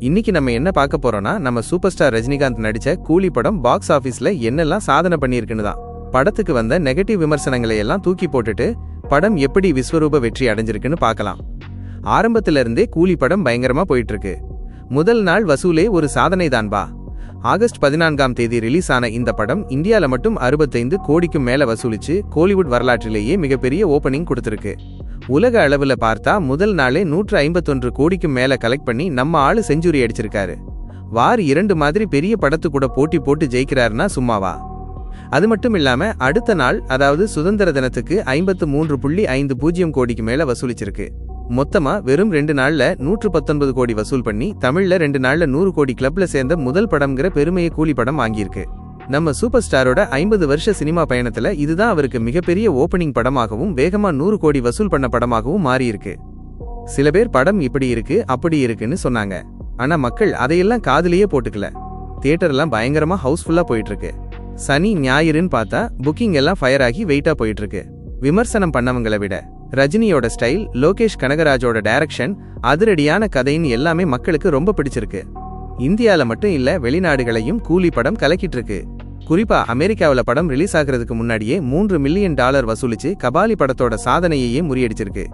இன்னைக்கு நம்ம என்ன பார்க்க போறோம்னா நம்ம சூப்பர் ஸ்டார் ரஜினிகாந்த் நடிச்ச கூலி படம் பாக்ஸ் ஆஃபீஸ்ல என்னெல்லாம் சாதனை பண்ணியிருக்குன்னு தான். படத்துக்கு வந்த நெகட்டிவ் விமர்சனங்களை எல்லாம் தூக்கி போட்டுட்டு படம் எப்படி விஸ்வரூப வெற்றி அடைஞ்சிருக்குன்னு பார்க்கலாம். ஆரம்பத்துல இருந்தே கூலி படம் பயங்கரமா போயிட்டு இருக்கு முதல் நாள் வசூலே ஒரு சாதனை தான்பா ஆகஸ்ட் பதினான்காம் தேதி ரிலீஸ் ஆன இந்த படம் இந்தியாவில் மட்டும் அறுபத்தைந்து கோடிக்கும் மேல வசூலிச்சு கோலிவுட் வரலாற்றிலேயே மிகப்பெரிய ஓபனிங் கொடுத்திருக்கு. உலக அளவில் பார்த்தா முதல் நாளே நூற்று ஐம்பத்தொன்று கோடிக்கும் மேலே கலெக்ட் பண்ணி நம்ம ஆளு செஞ்சுரி அடிச்சிருக்காரு. வார் இரண்டு மாதிரி பெரிய படத்து கூட போட்டி போட்டு ஜெயிக்கிறாருன்னா சும்மாவா? அது மட்டும் இல்லாம அடுத்த நாள் அதாவது சுதந்திர தினத்துக்கு ஐம்பத்து மூன்று புள்ளி ஐந்து பூஜ்ஜியம் கோடிக்கு மேல வசூலிச்சிருக்கு. மொத்தமா வெறும் ரெண்டு நாள்ல நூற்று பத்தொன்பது கோடி வசூல் பண்ணி தமிழ்ல ரெண்டு நாள்ல நூறு கோடி கிளப்ல சேர்ந்த முதல் படம்ங்கிற பெருமையை கூலி படம் வாங்கியிருக்கு. நம்ம சூப்பர் ஸ்டாரோட ஐம்பது வருஷ சினிமா பயணத்துல இதுதான் அவருக்கு மிகப்பெரிய ஓபனிங் படமாகவும் வேகமா நூறு கோடி வசூல் பண்ண படமாகவும் மாறியிருக்கு. சில பேர் படம் இப்படி இருக்கு அப்படி இருக்குன்னு சொன்னாங்க. ஆனா மக்கள் அதையெல்லாம் காதுலயே போட்டுக்கல. தியேட்டர்லாம் பயங்கரமா ஹவுஸ்ஃபுல்லா போயிட்டு இருக்கு சனி ஞாயிறுன்னு பார்த்தா புக்கிங் எல்லாம் ஃபயர் ஆகி வெயிட்டா போயிட்டு இருக்கு விமர்சனம் பண்ணவங்களை விட ரஜினியோட ஸ்டைல் லோகேஷ் கனகராஜோட டைரக்ஷன் அதிரடியான கதைன்னு எல்லாமே மக்களுக்கு ரொம்ப பிடிச்சிருக்கு. இந்தியால மட்டும் இல்ல வெளிநாடுகளையும் கூலி படம் கலக்கிட்டு இருக்கு குறிப்பா அமெரிக்காவுல படம் ரிலீஸ் ஆகிறதுக்கு முன்னாடியே மூன்று மில்லியன் டாலர் வசூலிச்சு கபாலி படத்தோட சாதனையையே முறியடிச்சிருக்கு.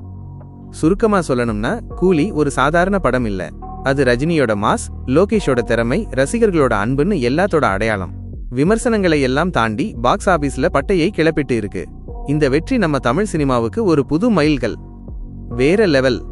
சுருக்கமா சொல்லணும்னா கூலி ஒரு சாதாரண படம் இல்ல. அது ரஜினியோட மாஸ் லோகேஷோட திறமை ரசிகர்களோட அன்புன்னு எல்லாத்தோட அடையாளம். விமர்சனங்களை எல்லாம் தாண்டி பாக்ஸ் ஆபீஸ்ல பட்டையை கிளப்பிட்டு இருக்கு. இந்த வெற்றி நம்ம தமிழ் சினிமாவுக்கு ஒரு புது மைல்கள் வேற லெவல்